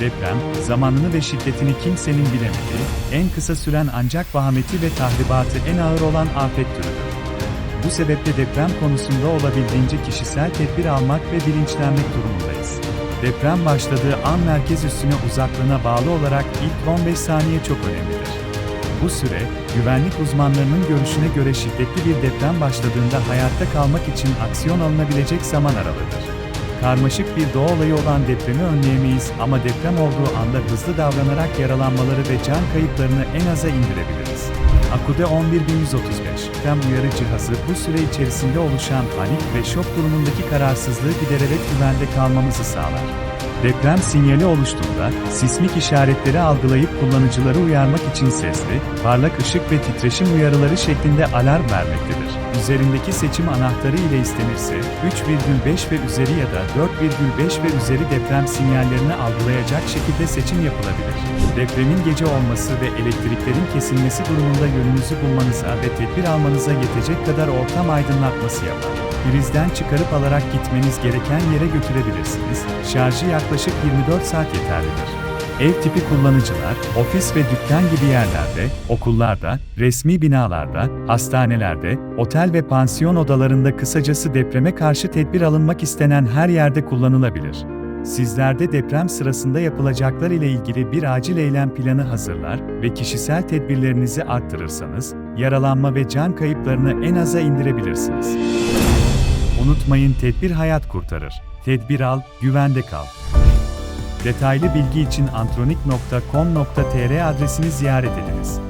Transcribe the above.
Deprem, zamanını ve şiddetini kimsenin bilemediği, en kısa süren ancak vahameti ve tahribatı en ağır olan afet türüdür. Bu sebeple deprem konusunda olabildiğince kişisel tedbir almak ve bilinçlenmek durumundayız. Deprem başladığı an merkez üstüne uzaklığına bağlı olarak ilk 15 saniye çok önemlidir. Bu süre, güvenlik uzmanlarının görüşüne göre şiddetli bir deprem başladığında hayatta kalmak için aksiyon alınabilecek zaman aralığıdır. Karmaşık bir doğa olayı olan depremi önleyemeyiz ama deprem olduğu anda hızlı davranarak yaralanmaları ve can kayıplarını en aza indirebiliriz. Akude 11135 deprem uyarı cihazı bu süre içerisinde oluşan panik ve şok durumundaki kararsızlığı gidererek güvende kalmamızı sağlar. Deprem sinyali oluştuğunda, sismik işaretleri algılayıp kullanıcıları uyarmak için sesli, parlak ışık ve titreşim uyarıları şeklinde alarm vermektedir. Üzerindeki seçim anahtarı ile istenirse, 3,5 ve üzeri ya da 4,5 ve üzeri deprem sinyallerini algılayacak şekilde seçim yapılabilir. Depremin gece olması ve elektriklerin kesilmesi durumunda yönünüzü bulmanıza ve tedbir almanıza yetecek kadar ortam aydınlatması yapar. Prizden çıkarıp alarak gitmeniz gereken yere götürebilirsiniz. Şarjı yaklaşık 24 saat yeterlidir. Ev tipi kullanıcılar, ofis ve dükkan gibi yerlerde, okullarda, resmi binalarda, hastanelerde, otel ve pansiyon odalarında kısacası depreme karşı tedbir alınmak istenen her yerde kullanılabilir. Sizler de deprem sırasında yapılacaklar ile ilgili bir acil eylem planı hazırlar ve kişisel tedbirlerinizi arttırırsanız, yaralanma ve can kayıplarını en aza indirebilirsiniz. Unutmayın tedbir hayat kurtarır. Tedbir al, güvende kal. Detaylı bilgi için antronik.com.tr adresini ziyaret ediniz.